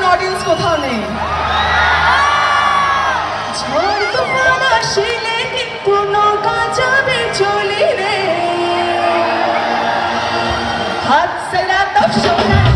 মতন অডিয়েন্স কোথাও নেই। চলি রে হাত সেরা তো সোনা